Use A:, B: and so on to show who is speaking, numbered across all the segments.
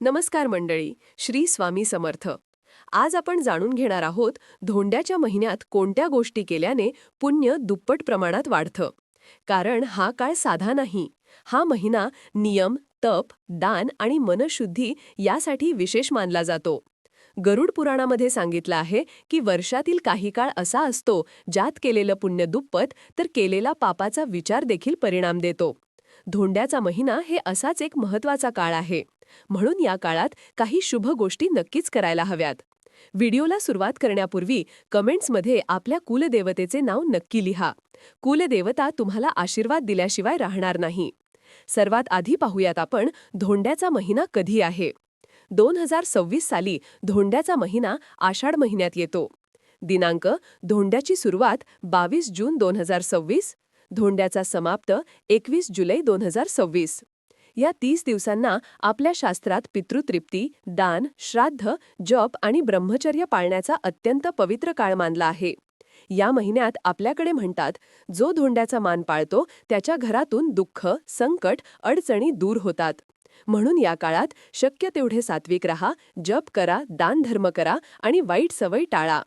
A: नमस्कार मंडळी श्री स्वामी समर्थ. आज आपण जाणून घेणार आहोत धोंड्याच्या महिन्यात कोणत्या गोष्टी केल्याने पुण्य दुप्पट प्रमाणात वाढतं. कारण हा काळ साधा नाही. हा महिना नियम तप दान आणि मनशुद्धी यासाठी विशेष मानला जातो. गरुड पुराणामध्ये सांगितलं आहे की वर्षातील काही काळ असा असतो ज्यात केलेलं पुण्य दुप्पट तर केलेला पापाचा विचार देखील परिणाम देतो. धोंड्याचा महिना हे असाच एक महत्त्वाचा काळ आहे. म्हणून या काळात काही शुभ गोष्टी नक्कीच करायला हव्यात. व्हिडिओला सुरुवात करण्यापूर्वी कमेंट्समध्ये आपल्या कुलदेवतेचे नाव नक्की लिहा. कुलदेवता तुम्हाला आशीर्वाद दिल्याशिवाय राहणार नाही. सर्वात आधी पाहूयात आपण धोंड्याचा महिना कधी आहे? दोन हजार सव्वीस साली धोंड्याचा महिना आषाढ महिन्यात येतो. दिनांक धोंड्याची सुरुवात बावीस जून दोन हजार सव्वीस धोंड्याचा समाप्त एकवीस जुलै दोन हजार सव्वीस. या तीस दिवसांना आपल्या शास्त्रात पितृतृप्ती दान श्राद्ध जप आणि ब्रह्मचर्य पाळण्याचा अत्यंत पवित्र काळ मानला आहे. या महिन्यात आपल्याकडे म्हणतात जो धोंड्याचा मान पाळतो त्याच्या घरातून दुःख संकट अडचणी दूर होतात. म्हणून या काळात शक्य तेवढे सात्विक रहा जप करा दानधर्म करा आणि वाईट सवय टाळा.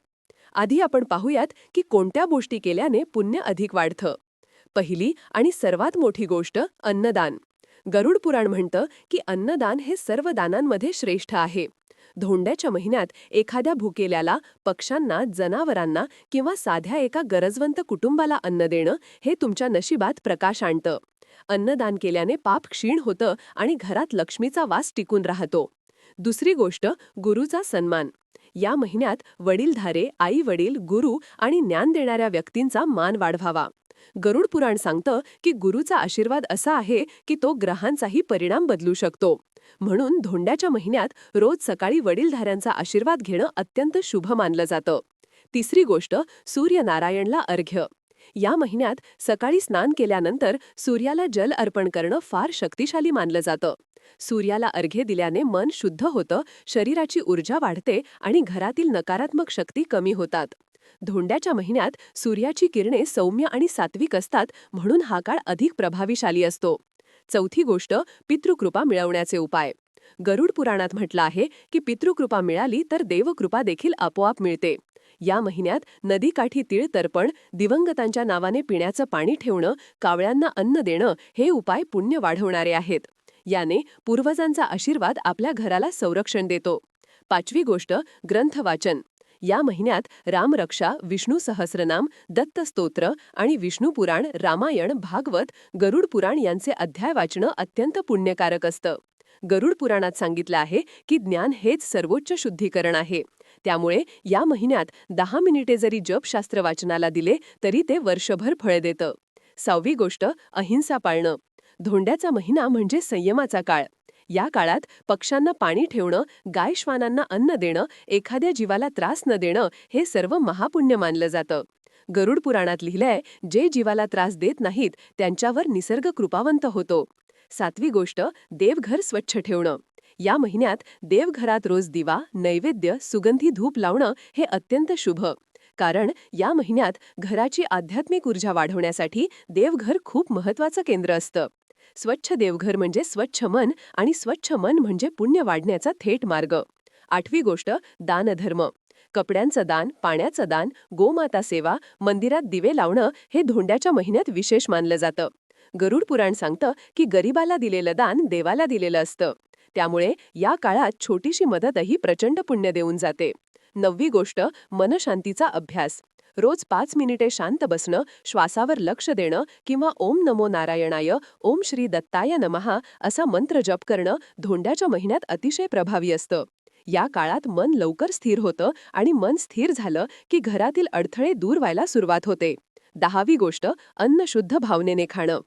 A: आधी आपण पाहूयात की कोणत्या गोष्टी केल्याने पुण्य अधिक वाढतं. पहिली आणि सर्वात मोठी गोष्ट अन्नदान. गरुड पुराण म्हणतं की अन्नदान हे सर्व दानांमध्ये श्रेष्ठ आहे. धोंड्याच्या महिन्यात एखाद्या भुकेल्याला पक्ष्यांना जनावरांना किंवा साध्या एका गरजवंत कुटुंबाला अन्न देणं हे तुमच्या नशिबात प्रकाश आणतं. अन्नदान केल्याने पाप क्षीण होतं आणि घरात लक्ष्मीचा वास टिकून राहतो. दुसरी गोष्ट गुरुचा सन्मान. या महिन्यात वडीलधारे आई वडील गुरु आणि ज्ञान देणाऱ्या व्यक्तींचा मान वाढवावा. गरुड पुराण सांगतं की गुरुचा आशीर्वाद असा आहे की तो ग्रहांचाही परिणाम बदलू शकतो. म्हणून धोंड्याच्या महिन्यात रोज सकाळी वडीलधाऱ्यांचा आशीर्वाद घेणं अत्यंत शुभ मानलं जातं. तिसरी गोष्ट सूर्यनारायणला अर्घ्य. या महिन्यात सकाळी स्नान केल्यानंतर सूर्याला जल अर्पण करणं फार शक्तिशाली मानलं जातं. सूर्याला अर्घ्य दिल्याने मन शुद्ध होतं शरीराची ऊर्जा वाढते आणि घरातील नकारात्मक शक्ती कमी होतात. धोंड्याच्या महिन्यात सूर्याची किरणे सौम्य आणि सात्विक असतात म्हणून हा काळ अधिक प्रभावीशाली असतो. चौथी गोष्ट पितृकृपा मिळवण्याचे उपाय. गरुड पुराणात म्हटलं आहे की पितृकृपा मिळाली तर देवकृपा देखील आपोआप मिळते. या महिन्यात नदीकाठी तीळ तर्पण दिवंगतांच्या नावाने पिण्याचं पाणी ठेवणं कावळ्यांना अन्न देणं हे उपाय पुण्य वाढवणारे आहेत. याने पूर्वजांचा आशीर्वाद आपल्या घराला संरक्षण देतो. पाचवी गोष्ट ग्रंथ वाचन या महिन्यात रामरक्षा विष्णू सहस्रनाम दत्त स्तोत्र आणि विष्णू पुराण रामायण भागवत गरुड पुराण यांचे अध्याय वाचणं अत्यंत पुण्यकारक असतं. गरुड पुराणात सांगितलं आहे की ज्ञान हेच सर्वोच्च शुद्धीकरण आहे. त्यामुळे या महिन्यात दहा मिनिटे जरी जपशास्त्र वाचनाला दिले तरी ते वर्षभर फळ देतं. सहावी गोष्ट अहिंसा पाळणं. धोंड्याचा महिना म्हणजे संयमाचा काळ. या काळात पक्ष्यांना पाणी ठेवणं गाय श्वानांना अन्न देणं एखाद्या जीवाला त्रास न देणं हे सर्व महापुण्य मानलं जातं. गरुड पुराणात लिहिलंय जे जीवाला त्रास देत नाहीत त्यांच्यावर निसर्ग कृपावंत होतो. सातवी गोष्ट देवघर स्वच्छ ठेवणं. या महिन्यात देवघरात रोज दिवा नैवेद्य सुगंधी धूप लावणं हे अत्यंत शुभ. कारण या महिन्यात घराची आध्यात्मिक ऊर्जा वाढवण्यासाठी देवघर खूप महत्वाचं केंद्र असतं. स्वच्छ देवघर म्हणजे स्वच्छ मन आणि स्वच्छ मन म्हणजे पुण्य वाढण्याचा थेट मार्ग. आठवी गोष्ट दानधर्म. कपड्यांचं दान पाण्याचं दान गोमाता सेवा मंदिरात दिवे लावणं हे धोंड्याच्या महिन्यात विशेष मानलं जातं. गरुड पुराण सांगतं की गरिबाला दिलेलं दान देवाला दिलेलं असतं. त्यामुळे या काळात छोटीशी मदतही प्रचंड पुण्य देऊन जाते. नववी गोष्ट मनशांतीचा अभ्यास. रोज पाच मिनिटे शांत बसणं श्वासावर लक्ष देणं किंवा ओम नमो नारायणाय ओम श्री दत्ताय नमहा असा मंत्र जप करणं धोंड्याच्या महिन्यात अतिशय प्रभावी असतं. या काळात मन लवकर स्थिर होतं आणि मन स्थिर झालं की घरातील अडथळे दूर व्हायला सुरुवात होते. दहावी गोष्ट अन्न शुद्ध भावनेने खाणं.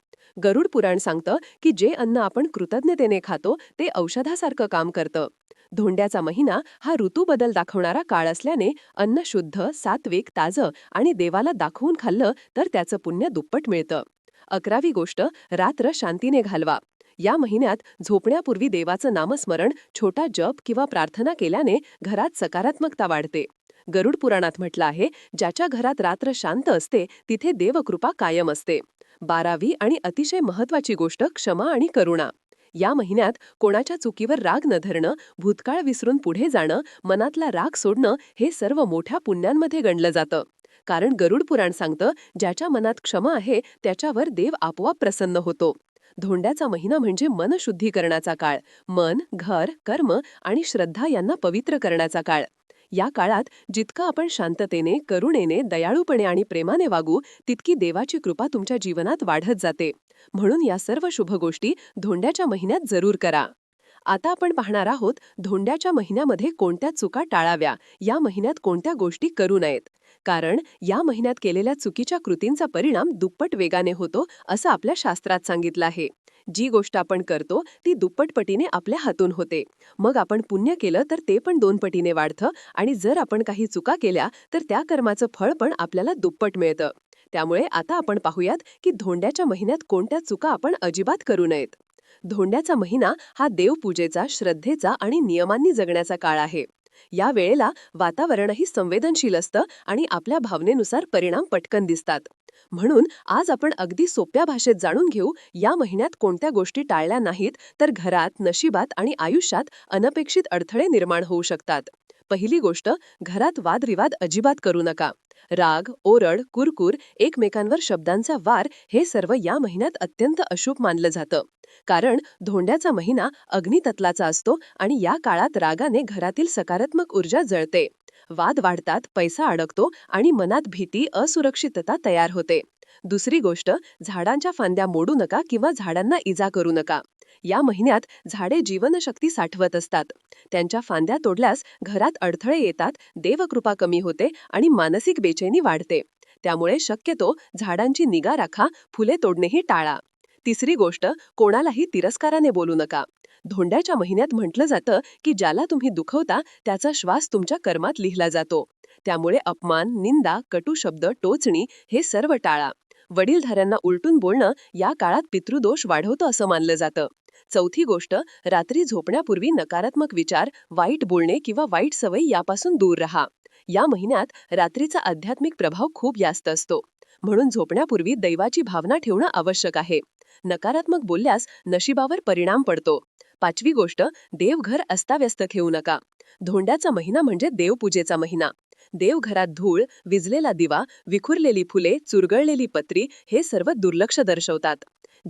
A: गरुड पुराण सांगतं की जे अन्न आपण कृतज्ञतेने खातो ते औषधासारखं काम करतं. धोंड्याचा महिना हा ऋतूबदल दाखवणारा काळ असल्याने अन्न शुद्ध सात्विक ताजं आणि देवाला दाखवून खाल्लं तर त्याचं पुण्य दुप्पट मिळतं. अकरावी गोष्ट रात्र शांतीने घालवा. या महिन्यात झोपण्यापूर्वी देवाचं नामस्मरण छोटा जप किंवा प्रार्थना केल्याने घरात सकारात्मकता वाढते. गरुड पुराणात म्हटलं आहे ज्याच्या घरात रात्र शांत असते तिथे देवकृपा कायम असते. बारावी आणि अतिशय महत्वाची गोष्ट क्षमा आणि करुणा. या महिन्यात कोणाच्या चुकीवर राग न धरणं भूतकाळ विसरून पुढे जाणं मनातला राग सोडणं हे सर्व मोठ्या पुण्यांमध्ये गणलं जातं. कारण गरुड पुराण सांगतं ज्याच्या मनात क्षमा आहे त्याच्यावर देव आपोआप प्रसन्न होतो. धोंड्याचा महिना म्हणजे मनशुद्धीकरणाचा काळ. मन घर कर्म आणि श्रद्धा यांना पवित्र करण्याचा काळ. या काळात जितकं आपण शांततेने करुणेने दयाळूपणे आणि प्रेमाने वागू तितकी देवाची कृपा तुमच्या जीवनात वाढत जाते. म्हणून या सर्व शुभ गोष्टी धोंड्याच्या महिन्यात जरूर करा. आता आपण पाहणार आहोत धोंड्याच्या महिन्यामध्ये कोणत्या चुका टाळाव्या या महिन्यात कोणत्या गोष्टी करू नयेत. कारण या महिन्यात केलेल्या चुकीच्या कृतींचा परिणाम दुप्पट वेगाने होतो असं आपल्या शास्त्रात सांगितलं आहे. जी गोष्ट आपण करतो ती दुप्पट पटीने आपल्या हातून होते. मग आपण पुण्य केलं तर ते पण दोन पटीने वाढतं आणि जर आपण काही चुका केल्या तर त्या कर्माचं फळ पण आपल्याला दुप्पट मिळतं. त्यामुळे आता आपण पाहूयात की धोंड्याच्या महिन्यात कोणत्या चुका आपण अजिबात करू नयेत. धोंड्याचा महिना हा देवपूजेचा श्रद्धेचा आणि नियमांनी जगण्याचा काळ आहे. या वेळेला वातावरणही संवेदनशील असतं आणि आपल्या भावनेनुसार परिणाम पटकन दिसतात. म्हणून आज आपण अगदी सोप्या भाषेत जाणून घेऊ या महिन्यात कोणत्या गोष्टी टाळल्या नाहीत तर घरात नशिबात आणि आयुष्यात अनपेक्षित अडथळे निर्माण होऊ शकतात. पहिली गोष्ट घरात वादविवाद अजिबात करू नका. राग ओरड कुरकुर एकमेकांवर शब्दांचा वार हे सर्व या महिन्यात अत्यंत अशुभ मानलं जातं. कारण धोंड्याचा महिना अग्नितत्लाचा असतो आणि या काळात रागाने घरातील सकारात्मक ऊर्जा जळते. वाद वाढतात पैसा अडकतो आणि मनात भीती असुरक्षितता तयार होते. दुसरी गोष्ट झाडांच्या फांद्या मोडू नका किंवा झाडांना इजा करू नका. या महिन्यात झाडे जीवनशक्ती साठवत असतात. त्यांच्या फांद्या तोडल्यास घरात अडथळे येतात देवकृपा कमी होते आणि मानसिक बेचैनी वाढते. त्यामुळे शक्यतो झाडांची निगा राखा फुले तोडणेही टाळा. तिसरी गोष्ट कोणालाही तिरस्काराने बोलू नका. धोंड्याच्या महिन्यात म्हटलं जातं की ज्याला तुम्ही दुखवता त्याचा श्वास तुमच्या कर्मात लिहिला जातो. त्यामुळे अपमान निंदा कटू शब्द टोचणी हे सर्व टाळा. वडीलधाऱ्यांना उलटून बोलणं या काळात पितृदोष वाढवतं असं मानलं जातं. चौथी गोष्ट रात्री झोपण्यापूर्वी नकारात्मक विचार वाईट बोलणे किंवा वाईट सवयी यापासून दूर राहा. या महिन्यात रात्रीचा आध्यात्मिक प्रभाव खूप जास्त असतो. म्हणून झोपण्यापूर्वी दैवाची भावना ठेवणं आवश्यक आहे. नकारात्मक बोलल्यास नशिबावर परिणाम पडतो. पाचवी गोष्ट देवघर अस्ताव्यस्त ठेवू नका. धोंड्याचा महिना म्हणजे देवपूजेचा महिना. देवघरात धूळ विजलेला दिवा विखुरलेली फुले चुरगळलेली पत्री हे सर्व दुर्लक्ष दर्शवतात.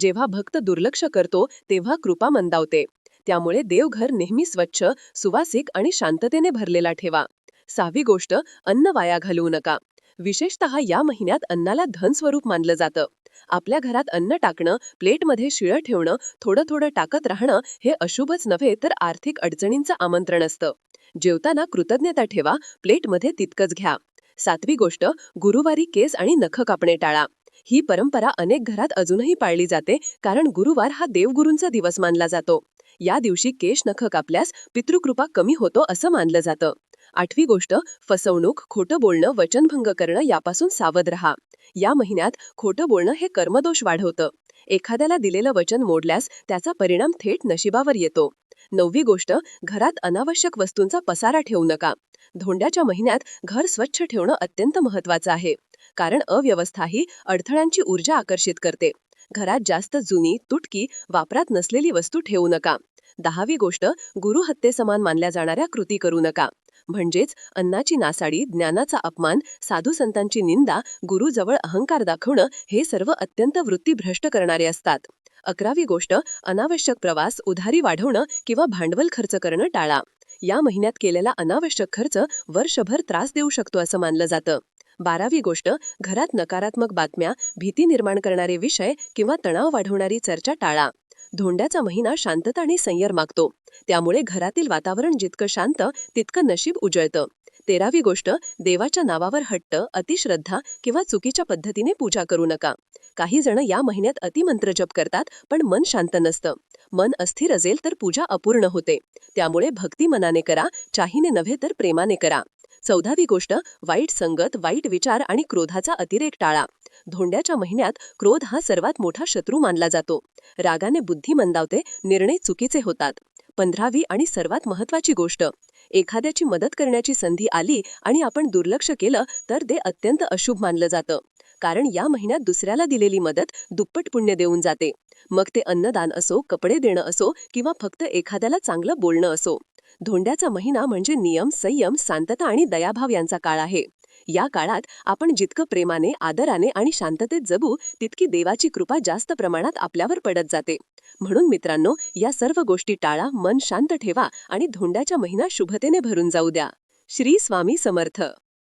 A: जेव्हा भक्त दुर्लक्ष करतो तेव्हा कृपा मंदावते. त्यामुळे देवघर नेहमी स्वच्छ सुवासिक आणि शांततेने भरलेला ठेवा. सहावी गोष्ट अन्न वाया घालवू नका. विशेषतः या महिन्यात अन्नाला धन स्वरूप मानलं जातं. आपल्या घरात अन्न टाकणं प्लेटमध्ये शिळं ठेवणं थोडं थोडं टाकत राहणं हे अशुभच नव्हे तर आर्थिक अडचणींचं आमंत्रण असतं. जेवताना कृतज्ञता ठेवा प्लेटमध्ये तितकंच घ्या. सातवी गोष्ट गुरुवारी केस आणि नख कापणे टाळा. ही परंपरा अनेक घरात अजूनही पाळली जाते कारण गुरुवार हा देवगुरूंचा दिवस मानला जातो. या दिवशी केश नख कापल्यास पितृकृपा कमी होतो असं मानलं जातं. आठवी गोष्ट फसवणूक खोटं बोलणं वचनभंग करणं यापासून सावध रहा. या महिन्यात खोटं बोलणं हे कर्मदोष वाढवतं. एखाद्याला दिलेलं वचन मोडल्यास त्याचा परिणाम थेट नशिबावर येतो. नववी गोष्ट घरात अनावश्यक वस्तूंचा पसारा ठेवू नका. धोंड्याच्या महिन्यात घर स्वच्छ ठेवणं अत्यंत महत्वाचं आहे. कारण अव्यवस्था ही अडथळ्यांची ऊर्जा आकर्षित करते. घरात जास्त जुनी तुटकी वापरात नसलेली वस्तू ठेवू नका. दहावी गोष्ट गुरुहत्येसमान मानल्या जाणाऱ्या कृती करू नका. म्हणजेच अन्नाची नासाडी ज्ञानाचा अपमान साधू संतांची निंदा गुरुजवळ अहंकार दाखवणं हे सर्व अत्यंत वृत्तीभ्रष्ट करणारे असतात. अकरावी गोष्ट अनावश्यक प्रवास उधारी वाढवणं किंवा भांडवल खर्च करणं टाळा. या महिन्यात केलेला अनावश्यक खर्च वर्षभर त्रास देऊ शकतो असं मानलं जातं. बारावी गोष्ट घरात नकारात्मक बातम्या भीती निर्माण करणारे विषय किंवा तणाव वाढवणारी चर्चा टाळा. धोंड्याचा महिना शांतता आणि संयर मागतो. त्यामुळे घरातील वातावरण जितकं शांत तितकं नशीब उजळतं. तेरावी गोष्ट देवाच्या नावावर हट्ट अतिश्रद्धा किंवा चुकीच्या पद्धतीने पूजा करू नका. काही जण या महिन्यात अतिमंत्र जप करतात पण मन शांत नसतं. मन अस्थिर असेल तर पूजा अपूर्ण होते. त्यामुळे भक्ती मनाने करा चाहीने नव्हे तर प्रेमाने करा. चौदावी गोष्ट वाईट संगत वाईट विचार आणि क्रोधाचा अतिरेक टाळा. धोंड्याच्या महिन्यात क्रोध हा सर्वात मोठा शत्रू मानला जातो. रागाने बुद्धी मंदावते निर्णय चुकीचे होतात. पंधरावी आणि सर्वात महत्वाची गोष्ट एखाद्याची मदत करण्याची संधी आली आणि आपण दुर्लक्ष केलं तर ते अत्यंत अशुभ मानलं जातं. कारण या महिन्यात दुसऱ्याला दिलेली मदत दुप्पट पुण्य देऊन जाते. मग ते अन्नदान असो कपडे देणं असो किंवा फक्त एखाद्याला चांगलं बोलणं असो. धोंड्याचा महिना म्हणजे नियम संयम शांतता आणि दयाभाव यांचा काळ आहे. या काळात आपण जितकं प्रेमाने आदराने आणि शांततेत जगू तितकी देवाची कृपा जास्त प्रमाणात आपल्यावर पडत जाते. म्हणून मित्रांनो या सर्व गोष्टी टाळा मन शांत ठेवा आणि धोंड्याच्या महिना शुभतेने भरून जाऊ द्या. श्री स्वामी समर्थ.